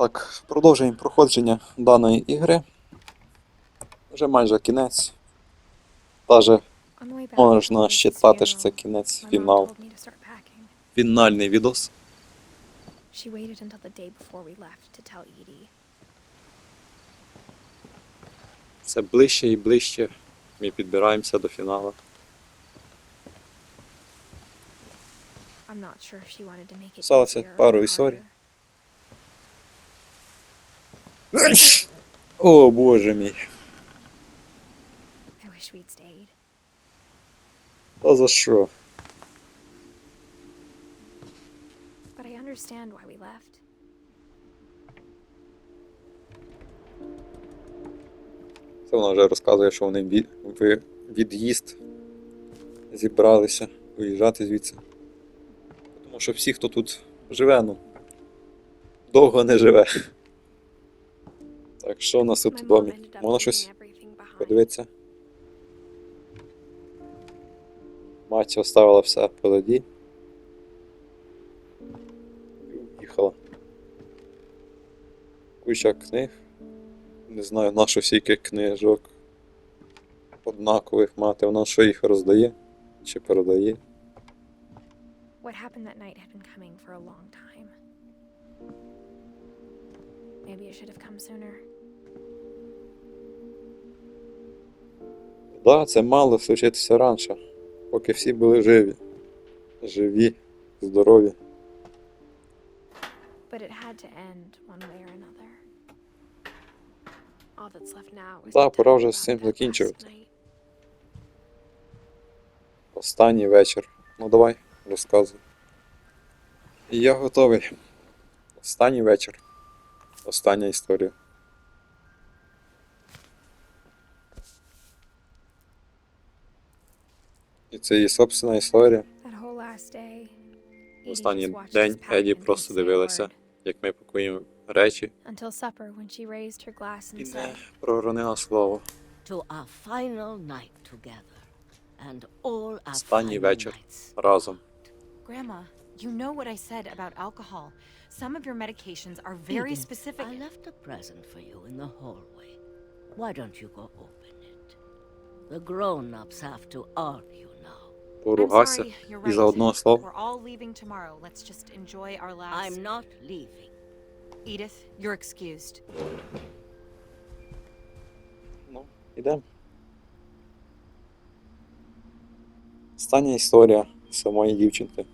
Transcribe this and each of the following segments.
Так, продовжуємо проходження даної ігри. Вже майже кінець. Даже можна считати, що це кінець, фінал. Фінальний відос. She waited until the day before we left to tell Edie. Все ближче і ближче. Ми підбираємося до фіналу. I'm not sure if she wanted to make it Залишилося easier or пару harder. історій. О, боже мій. Та за що? But I understand why we left. Це вона вже розказує, що вони від, ви- від'їзд зібралися виїжджати звідси. Тому що всі, хто тут живе, ну, довго не живе. Так, що у нас тут в домі? Можна щось подивитися? Мать оставила все позаді. І уїхала. Куча книг. Не знаю, на що стільки книжок. Однакових мати. Вона що їх роздає? Чи передає? What happened that night had been coming for a long time. Maybe it should have come sooner. Да, це мало случитися раніше, поки всі були живі. Живі, здорові. But it had to end one way or another. All that's left now is Да, пора вже з цим закінчувати. Останній вечір. Ну давай, розказуй. І я готовий. Останній вечір. Остання історія. І це її собственна історія. That whole last day, Edie Останній just watched день us pack Еді and просто didn't say a дивилася, word. як ми пакуємо речі, Until supper, when she raised her glass and і said, не проронила слово. to our final night together and all our Останній final вечір nights. разом. Grandma, you know what I said about alcohol. Some of your medications are very Edith, specific. I left a present for you in the hallway. Why don't you go open it? The grown-ups have to argue now. I'm Поругався sorry, you're і за right. одного слова. We're all leaving tomorrow. Let's just enjoy our last. I'm not leaving. Edith, you're excused. Ну, ідемо. Остання історія самої дівчинки.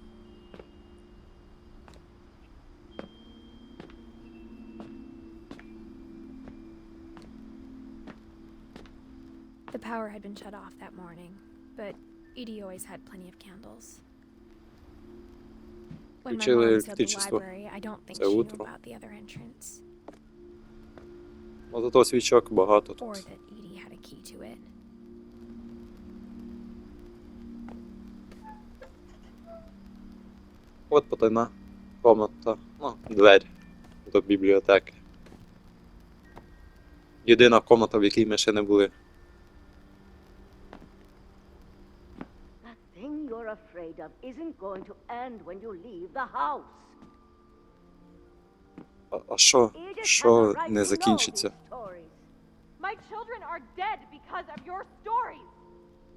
The power had been shut off that morning, but Edie always had plenty of candles. When my Включили mom sealed the електричество. library, I don't think Це she knew утро. about the other entrance, Ну, зато свічок багато or тут. that Edie had a key to it. От потайна комната, ну, двері до бібліотеки. Єдина комната, в якій ми ще не були. Afraid of isn't going to end when you leave the house. А, що, що не закінчиться? My children are dead because of your stories.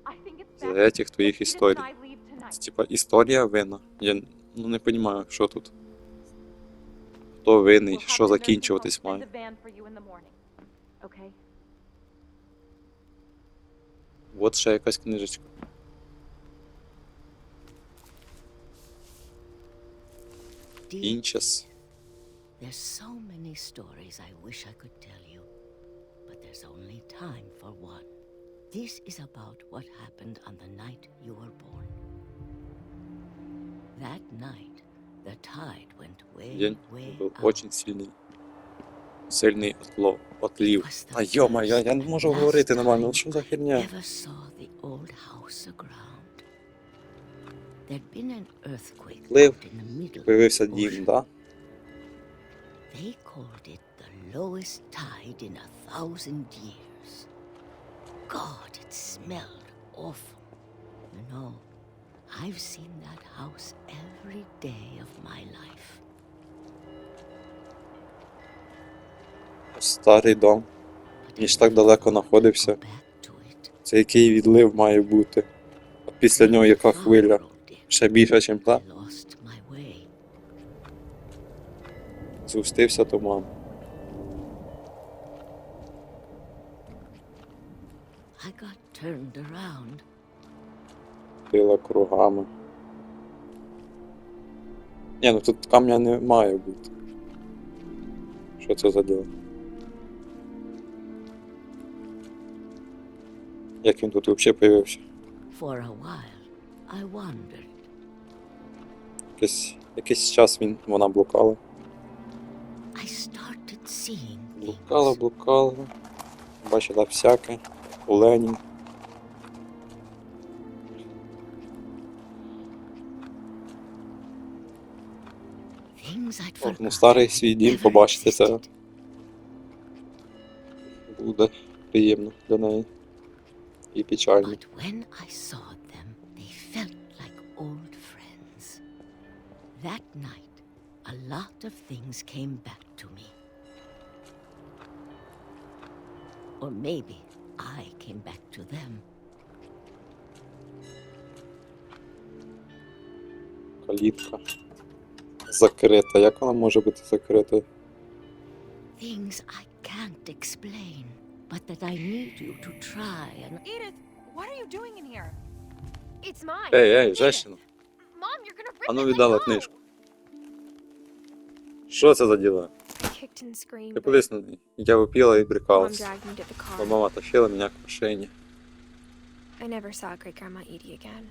I think it's З best цих твоїх історій. Типа історія винна. Я ну, не розумію, що тут. Хто винний, що закінчуватись має. От ще якась книжечка. Dear Інчас. There's so many stories I wish I could tell you, but there's only time for one. This is about what happened on the night you were born. That night, the tide went way, День way був out. дуже сильний. Сильний отлов, отлів. А йома, я, я не можу говорити нормально. Ну що за херня? Ever saw the old house aground? Лив. out in the middle. Появився дім, ocean. да? They called it the lowest tide in a thousand years. God, it smelled awful. You know, I've seen that house every day of my life. Старий дом. Ніж I так далеко знаходився. Це який відлив має бути. А після нього яка хвиля. Ще більше, ніж way. Згустився туман. I got turned around. Пила кругами. Ні, ну тут камня не має бути. Що це за діло? Як він тут взагалі появився? For a while, I wandered. Якийсь, якийсь час він, вона блукала. Блукала, блукала. Бачила всяке. Оленів. Ну старий свій дім побачити це буде приємно для неї. І печально. That night, a lot of things came back to me. Or maybe I came back to them. Калітка. Закрита. Як вона може бути закритою? Things I can't explain, but that I need you to try and Edith, what are you doing in here? It's mine. Ей, ей, женщина. Mom, you're gonna rip А ну it. Let віддала книжку. Що це за подивись на неї. Я випіла і Mom брикалась. car. мама тащила мене к машині. I never saw great grandma Edie again.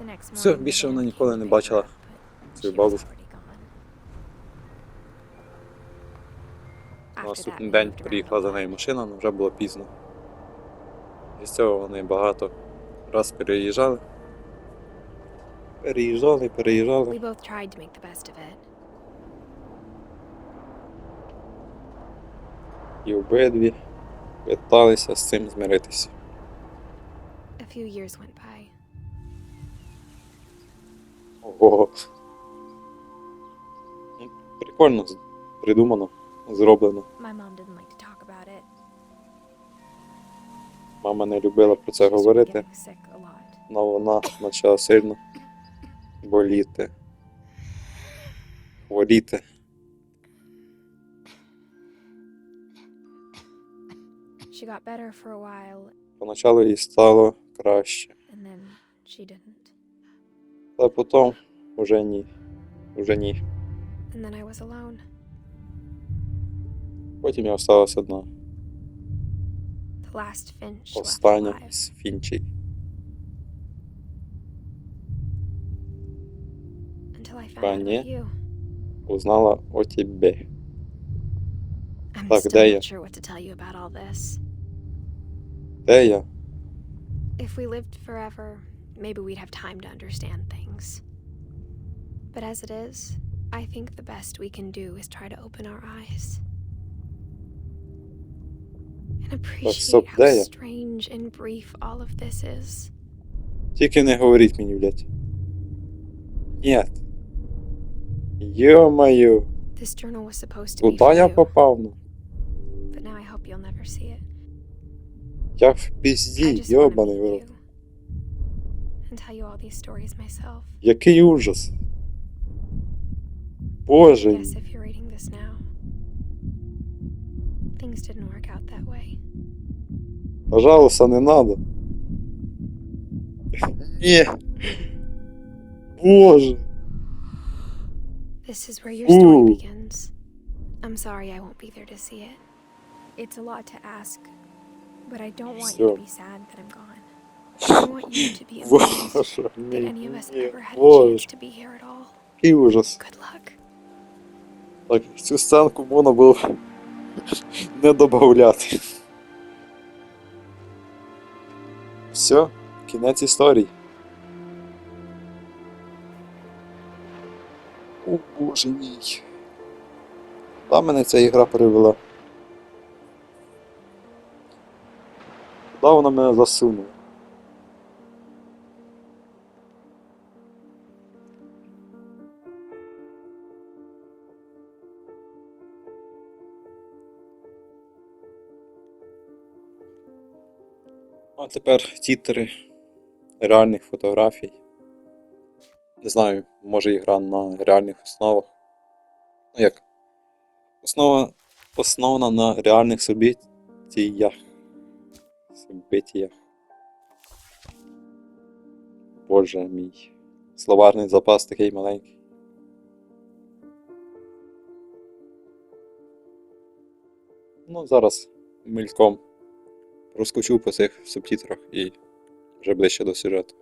The next Все, більше вона ніколи не бачила was бабушку. наступний день приїхала за нею машина, але вже було пізно. І з цього вони багато раз переїжджали. Переїжджали, переїжджали. We both tried to make the best of it. І обидві питалися з цим змиритися. A few years went by. Ого. Ну, Прикольно з- придумано, зроблено. My mom didn't like to Мама не любила про це говорити, але вона почала сильно боліти. Хворіти. Поначалу їй стало краще. Та потім уже ні. Уже ні. Потім я осталась одна. Остання alive. з Фінчей. Until I found Та out ні. about you. Узнала о тебе. I'm Так, still де я? not sure what to tell you about all this. Де я? If we lived forever, maybe we'd have time to understand things. But as it is, I think the best we can do is try to open our eyes. Is. Тільки не говоріть мені, блядь. Нет. Куди for я попав? Ну? Я в пізді, йобаний meet в рот. you and tell you all these stories myself. Який ужас. Боже. things didn't work out that way. Пожалуйста, не надо. Ні. Боже. This is where your story Ooh. begins. I'm sorry I won't be there to see it. It's a lot to ask, but I don't want you to Всё. be sad that I'm gone. I want you to be amazed Боже that мій. any of us ні, ever had a Боже. chance to be here at all. Який ужас. Good luck. Так, цю сценку можна було не додавати. Все, кінець історії. О боже мій. Куди мене ця ігра привела? Куди вона мене засунула? А тепер тітри реальних фотографій. Не знаю, може і гра на реальних основах. Ну як? Основа основана на реальних событиях. Событиях. Боже мій. Словарний запас такий маленький. Ну, зараз мельком розкочу по цих субтитрах і вже ближче до сюжету.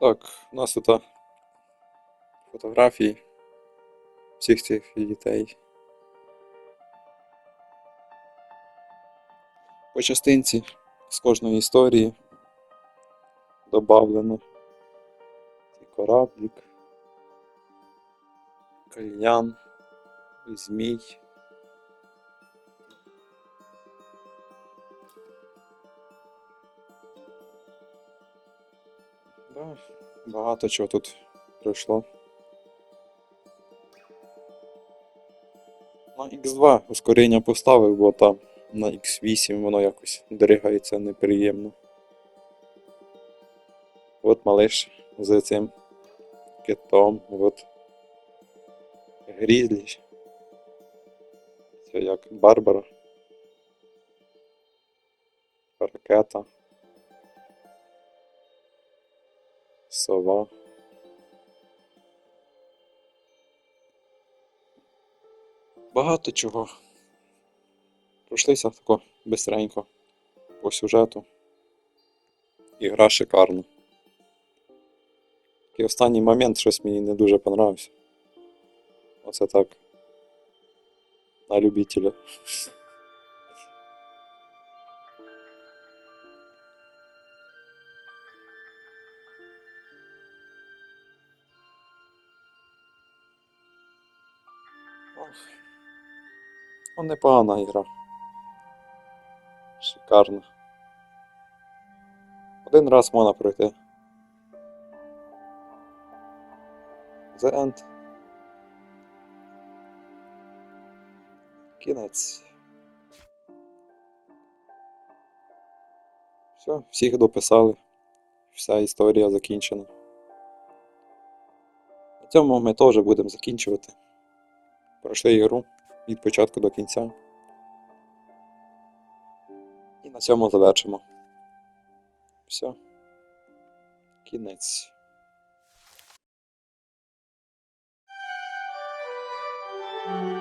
Так, у нас тут фотографії всіх цих дітей. По частинці з кожної історії добавлено цей кораблик, кальян, змій. Да, багато чого тут пройшло. На X2 ускорення поставив, бо там на X8 воно якось дригається неприємно. От малиш з цим китом, от Грізлі. Це як Барбара. Ракета. Сова. Багато чого. Пройшлися тако бистренько по сюжету. Ігра шикарна. І останній момент щось мені не дуже понравився. Оце так. На любителя. Ну, непогана ігра. Шикарна. Один раз можна пройти. The End. Кінець. Все, всіх дописали. Вся історія закінчена. На цьому ми теж будемо закінчувати. Пройшли ігру від початку до кінця. І на цьому завершимо. Все. Кінець. Thank